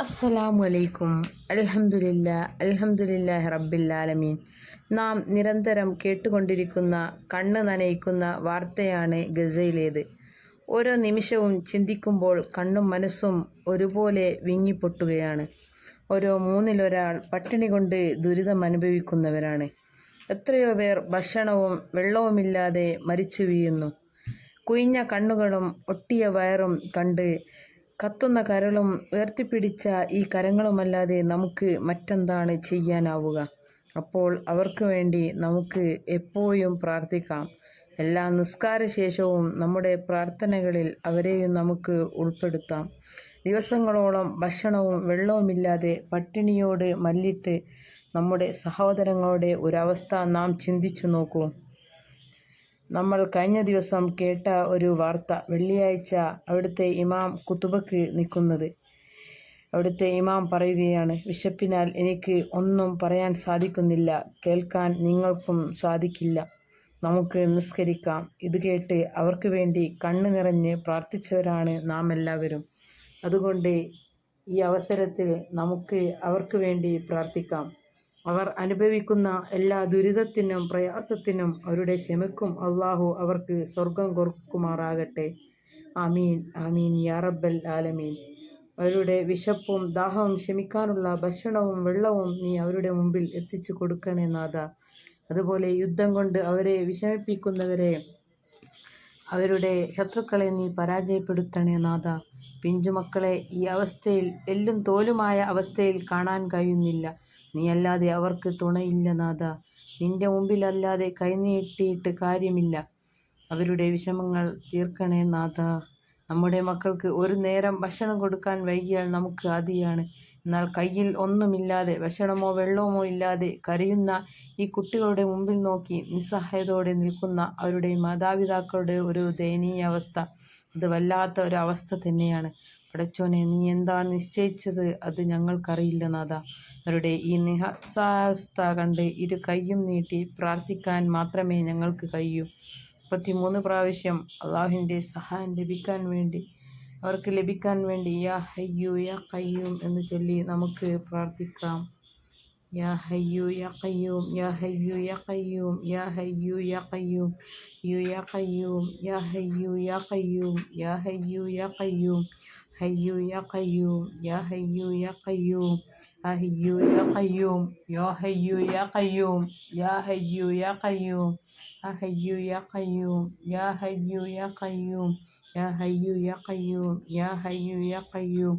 അസ്സലാമു അലൈക്കും അൽഹംദുലില്ല അൽഹംദുലില്ലാഹി റബ്ബില്ലാലമീൻ. നാം നിരന്തരം കേട്ടുകൊണ്ടിരിക്കുന്ന കണ്ണ് നനയിക്കുന്ന വാർത്തയാണ് ഗസയിലേത്. ഓരോ നിമിഷവും ചിന്തിക്കുമ്പോൾ കണ്ണും മനസ്സും ഒരുപോലെ വിങ്ങിപ്പൊട്ടുകയാണ്. ഓരോ മൂന്നിലൊരാൾ പട്ടിണി കൊണ്ട് ദുരിതം അനുഭവിക്കുന്നവരാണ്. എത്രയോ പേർ ഭക്ഷണവും വെള്ളവുമില്ലാതെ മരിച്ചു വീഴുന്നു. കുയിഞ്ഞ കണ്ണുകളും ഒട്ടിയ വയറും കണ്ട് കത്തുന്ന കരളും ഉയർത്തിപ്പിടിച്ച ഈ കരങ്ങളുമല്ലാതെ നമുക്ക് മറ്റെന്താണ് ചെയ്യാനാവുക? അപ്പോൾ അവർക്ക് വേണ്ടി നമുക്ക് എപ്പോഴും പ്രാർത്ഥിക്കാം. എല്ലാ നിസ്കാരശേഷവും നമ്മുടെ പ്രാർത്ഥനകളിൽ അവരെയും നമുക്ക് ഉൾപ്പെടുത്താം. ദിവസങ്ങളോളം ഭക്ഷണവും വെള്ളവുമില്ലാതെ പട്ടിണിയോട് മല്ലിട്ട് നമ്മുടെ സഹോദരങ്ങളുടെ ഒരവസ്ഥ നാം ചിന്തിച്ചു നോക്കൂ. നമ്മൾ കഴിഞ്ഞ ദിവസം കേട്ട ഒരു വാർത്ത വെള്ളിയാഴ്ച അവിടുത്തെ ഇമാം കുത്തുബക്ക് നിൽക്കുന്നത്. അവിടുത്തെ ഇമാം പറയുകയാണ് വിശപ്പിനാൽ എനിക്ക് ഒന്നും പറയാൻ സാധിക്കുന്നില്ല. കേൾക്കാൻ നിങ്ങൾക്കും സാധിക്കില്ല. നമുക്ക് നിസ്കരിക്കാം. ഇത് കേട്ട് അവർക്ക് വേണ്ടി കണ്ണു നിറഞ്ഞ് പ്രാർത്ഥിച്ചവരാണ് നാം എല്ലാവരും. അതുകൊണ്ട് ഈ അവസരത്തിൽ നമുക്ക് അവർക്ക് വേണ്ടി പ്രാർത്ഥിക്കാം. അവർ അനുഭവിക്കുന്ന എല്ലാ ദുരിതത്തിനും പ്രയാസത്തിനും അവരുടെ ക്ഷമയ്ക്കും അള്ളാഹു അവർക്ക് സ്വർഗം കൊടുക്കുമാറാകട്ടെ. ആമീൻ ആമീൻ യാറബൽ ആലമീൻ. അവരുടെ വിശപ്പും ദാഹവും ക്ഷമിക്കാനുള്ള ഭക്ഷണവും വെള്ളവും നീ അവരുടെ മുമ്പിൽ എത്തിച്ചു കൊടുക്കണേ നാഥ. അതുപോലെ യുദ്ധം കൊണ്ട് അവരെ വിഷമിപ്പിക്കുന്നവരെ അവരുടെ ശത്രുക്കളെ നീ പരാജയപ്പെടുത്തണേ നാഥ. പിഞ്ചുമക്കളെ ഈ അവസ്ഥയിൽ എല്ലും തോലുമായ അവസ്ഥയിൽ കാണാൻ കഴിയുന്നില്ല. നീയല്ലാതെ അവർക്ക് തുണയില്ല നാഥ. നിന്റെ മുമ്പിലല്ലാതെ കൈനീട്ടിയിട്ട് കാര്യമില്ല. അവരുടെ വിഷമങ്ങൾ തീർക്കണേ നാഥ. നമ്മുടെ മക്കൾക്ക് ഒരു നേരം ഭക്ഷണം കൊടുക്കാൻ വൈകിയാൽ നമുക്ക് ആദിയാണ് എന്നാൽ കയ്യിൽ ഒന്നുമില്ലാതെ ഭക്ഷണമോ വെള്ളമോ ഇല്ലാതെ കരയുന്ന ഈ കുട്ടികളുടെ മുമ്പിൽ നോക്കി നിസ്സഹായതോടെ നിൽക്കുന്ന അവരുടെ മാതാപിതാക്കളുടെ ഒരു ദയനീയ അവസ്ഥ അത് വല്ലാത്ത ഒരു അവസ്ഥ തന്നെയാണ്. പടച്ചോനെ നീ എന്താണ് നിശ്ചയിച്ചത്? അത് ഞങ്ങൾക്കറിയില്ല നാഥ. അവരുടെ ഈ നിഹസാവസ്ഥ കണ്ട് ഇരു കൈയും നീട്ടി പ്രാർത്ഥിക്കാൻ മാത്രമേ ഞങ്ങൾക്ക് കഴിയൂ. മുപ്പത്തിമൂന്ന് പ്രാവശ്യം അള്ളാഹുവിന്റെ സഹായം ലഭിക്കാൻ വേണ്ടി അവർക്ക് ലഭിക്കാൻ വേണ്ടി യാ ഹയ്യു യാ കയ്യൂം എന്ന് ചൊല്ലി നമുക്ക് പ്രാർത്ഥിക്കാം. يا حي يا قيوم يا حي يا قيوم يا حي يا قيوم يا قيوم يا حي يا قيوم يا حي يا قيوم حي يا قيوم يا حي يا قيوم حي يا قيوم يا حي يا قيوم يا حي يا قيوم حي يا قيوم يا حي يا قيوم يا حي يا قيوم يا حي يا قيوم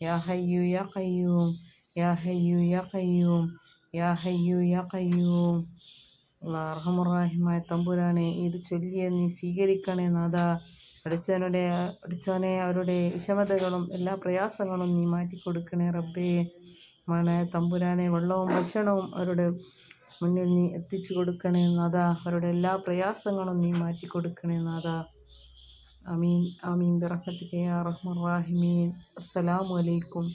കയ്യൂം حي يا قيوم يا حي يا قيوم യാ ഹയ്യു യാ കയ്യൂം അള്ളാഹമുറാഹിമായ തമ്പുരാനെ ഇത് ചൊല്ലിയ നീ സ്വീകരിക്കണേ നാഥ. അടിച്ചവനുടെ അടിച്ചവനെ അവരുടെ വിഷമതകളും എല്ലാ പ്രയാസങ്ങളും നീ മാറ്റിക്കൊടുക്കണേ റബ്ബേ. മണ തമ്പുരാനെ വെള്ളവും ഭക്ഷണവും അവരുടെ മുന്നിൽ നീ എത്തിച്ചു കൊടുക്കണേ നാഥ. അവരുടെ എല്ലാ പ്രയാസങ്ങളും നീ മാറ്റിക്കൊടുക്കണേ നാഥ. آمين. آمين برحمتك يا رحمن الراحمين. السلام عليكم.